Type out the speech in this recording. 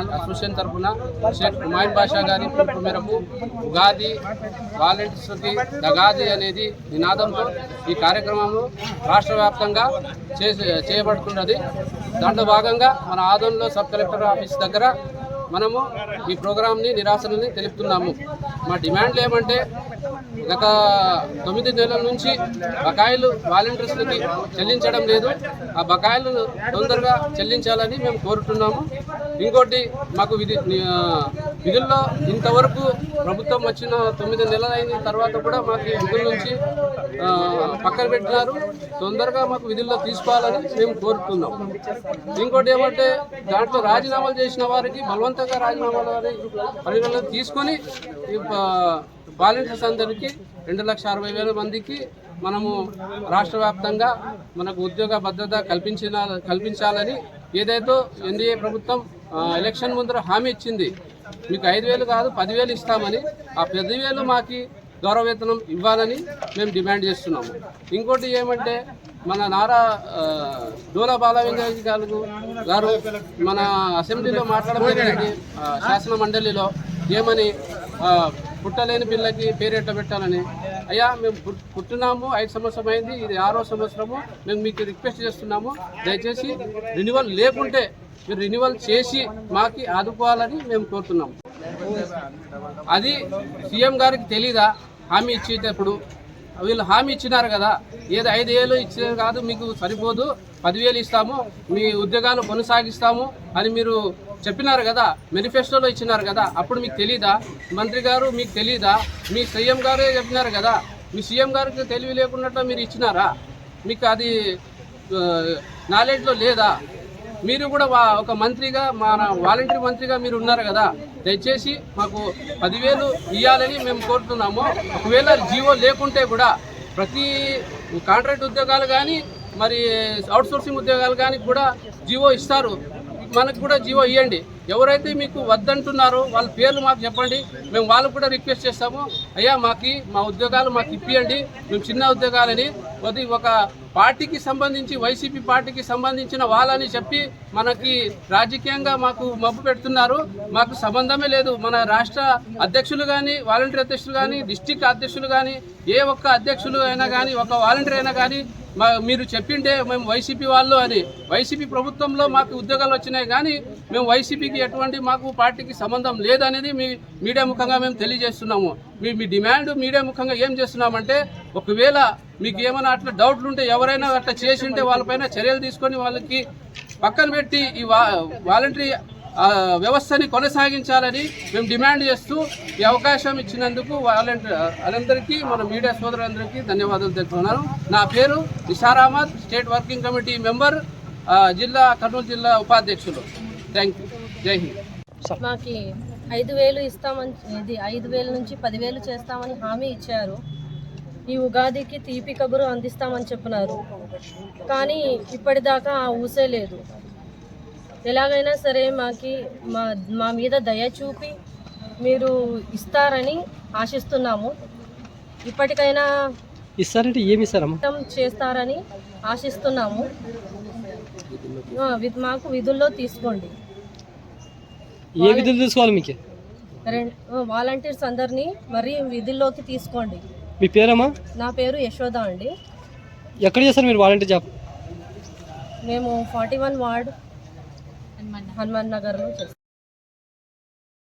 Association తరఫున షేక్ హుమాయిన్ బాషా గారి పిలుపు మేరకు ఉగాది వాలంటీర్స్కి దగాది అనేది నినాదంతో ఈ కార్యక్రమము రాష్ట్ర వ్యాప్తంగా చేయబడుతున్నది. దాంట్లో భాగంగా మన ఆదంలో సబ్ కలెక్టర్ ఆఫీస్ దగ్గర మనము ఈ ప్రోగ్రాంని నిరాశనని తెలుపుతున్నాము. మా డిమాండ్లు ఏమంటే గత తొమ్మిది నెలల నుంచి బకాయిలు వాలంటీర్స్లకి చెల్లించడం లేదు. ఆ బకాయిలను తొందరగా చెల్లించాలని మేము కోరుతున్నాము. ఇంకోటి మాకు విధి విధుల్లో ఇంతవరకు ప్రభుత్వం వచ్చిన తొమ్మిది నెలలైన తర్వాత కూడా మాకు విధుల నుంచి పక్కన పెట్టినారు. తొందరగా మాకు విధుల్లో తీసుకోవాలని మేము కోరుతున్నాం. ఇంకోటి ఏమంటే దాంట్లో రాజీనామాలు చేసిన వారికి బలవంతంగా రాజీనామాలు పరిగణలో తీసుకొని వాలంటీర్స్ అందరికీ రెండు లక్షల అరవై వేల మందికి మనము రాష్ట్ర వ్యాప్తంగా మనకు ఉద్యోగ భద్రత కల్పించిన కల్పించాలని ఏదైతే ఎన్డీఏ ప్రభుత్వం ఎలక్షన్ ముందర హామీ ఇచ్చింది. మీకు ఐదు వేలు కాదు పదివేలు ఇస్తామని. ఆ పదివేలు మాకు గౌరవ వేతనం ఇవ్వాలని మేము డిమాండ్ చేస్తున్నాము. ఇంకోటి ఏమంటే మన నారా డోలా బాలవేంద్రజీ గారు గారు మన అసెంబ్లీలో మాట్లాడబోయేది శాసన మండలిలో ఏమని పుట్టలేని పిల్లకి పేరెట్ట పెట్టాలని. అయ్యా మేము పుట్- పుట్టినాము ఐదు సంవత్సరం అయింది ఇది ఆరో సంవత్సరము మేము మీకు రిక్వెస్ట్ చేస్తున్నాము. దయచేసి రెన్యువల్ లేకుంటే మీరు రెన్యువల్ చేసి మాకి ఆదుకోవాలని మేము కోరుతున్నాం. అది సీఎం గారికి తెలీదా? హామీ ఇచ్చేటప్పుడు వీళ్ళు హామీ ఇచ్చినారు కదా? ఏదో ఐదు వేలు ఇచ్చే కాదు మీకు సరిపోదు. పదివేలు ఇస్తాము మీ ఉద్యోగాలు కొనసాగిస్తాము అని మీరు చెప్పినారు కదా? మేనిఫెస్టోలో ఇచ్చినారు కదా? అప్పుడు మీకు తెలీదా? మంత్రి గారు మీకు తెలీదా? మీ సీఎం గారే చెప్పినారు కదా? మీ సీఎం గారికి తెలివి లేకుండా మీరు ఇచ్చినారా? మీకు అది నాలెడ్జ్లో లేదా? మీరు కూడా వా- ఒక మంత్రిగా మన వాలంటీర్ మంత్రిగా మీరు ఉన్నారు కదా దయచేసి మాకు పదివేలు ఇవ్వాలని మేము కోరుతున్నాము. ఒకవేళ జీవో లేకుంటే కూడా ప్రతి కాంట్రాక్ట్ ఉద్యోగాలు కానీ మరి అవుట్సోర్సింగ్ ఉద్యోగాలు కానీ కూడా జీవో ఇస్తారు. మనకు కూడా జీవో ఇవ్వండి ఎవరైతే మీకు వద్దంటున్నారో వాళ్ళ పేర్లు మాకు చెప్పండి. మేము వాళ్ళకు కూడా రిక్వెస్ట్ చేస్తాము. అయ్యా మాకు మా ఉద్యోగాలు మాకు ఇప్పియండి. మేము చిన్న ఉద్యోగాలని అది ఒక పార్టీకి సంబంధించి వైసీపీ పార్టీకి సంబంధించిన వాళ్ళని చెప్పి మనకి రాజకీయంగా మాకు మబ్బు పెడుతున్నారు. మాకు సంబంధమే లేదు. మన రాష్ట్ర అధ్యక్షులు కానీ వాలంటీర్ అధ్యక్షులు కానీ డిస్టిక్ అధ్యక్షులు కానీ ఏ ఒక్క అధ్యక్షులు అయినా కానీ ఒక వాలంటీర్ అయినా కానీ మా మీరు చెప్పిండే మేము వైసీపీ వాళ్ళు అని. వైసీపీ ప్రభుత్వంలో మాకు ఉద్యోగాలు వచ్చినాయి కానీ మేము వైసీపీకి ఎటువంటి మాకు పార్టీకి సంబంధం లేదనేది మీ మీడియా ముఖంగా మేము తెలియజేస్తున్నాము. మీ మీ డిమాండ్ మీడియా ముఖంగా ఏం చేస్తున్నామంటే ఒకవేళ మీకు ఏమైనా అట్లా డౌట్లు ఉంటే ఎవరైనా అట్లా చేసి ఉంటే వాళ్ళపైన చర్యలు తీసుకొని వాళ్ళకి పక్కన పెట్టి ఈ వా వాలంటరీ వ్యవస్థని కొనసాగించాలని మేము డిమాండ్ చేస్తూ ఈ అవకాశం ఇచ్చినందుకు వాలంటీర్ వాళ్ళందరికీ మన మీడియా సోదరులందరికీ ధన్యవాదాలు తెలుపుతున్నాను. నా పేరు Nishar Ahmed state working committee member జిల్లా కర్నూలు జిల్లా ఉపాధ్యక్షులు. థ్యాంక్ యూ జై హింద్. మాకి ఐదు వేలు ఇస్తామని ఇది ఐదు వేల నుంచి పదివేలు చేస్తామని హామీ ఇచ్చారు. ఈ ఉగాదికి తీపి కబురు అందిస్తామని చెప్పినారు. కానీ ఇప్పటిదాకా ఆ ఊసే లేదు. ఎలాగైనా సరే మాకి మా మా మీద దయ చూపి మీరు ఇస్తారని ఆశిస్తున్నాము. ఇప్పటికైనా ఇస్తారంటే ఏమి ఇస్తారమ్మా చేస్తారని ఆశిస్తున్నాము. మాకు విధుల్లో తీసుకోండి. ఏ విధులు తీసుకోవాలి మీకు? రెండు వాలంటీర్స్ అందరినీ మరి విధుల్లోకి తీసుకోండి. మీ పేరమ్మా? నా పేరు యశోద అండి. ఎక్కడ చేస్తారు మీరు వాలంటీర్ జాబ్? మేము ఫార్టీ వన్ వార్డ్ హనుమాన్ నగర్లో చేస్తాం.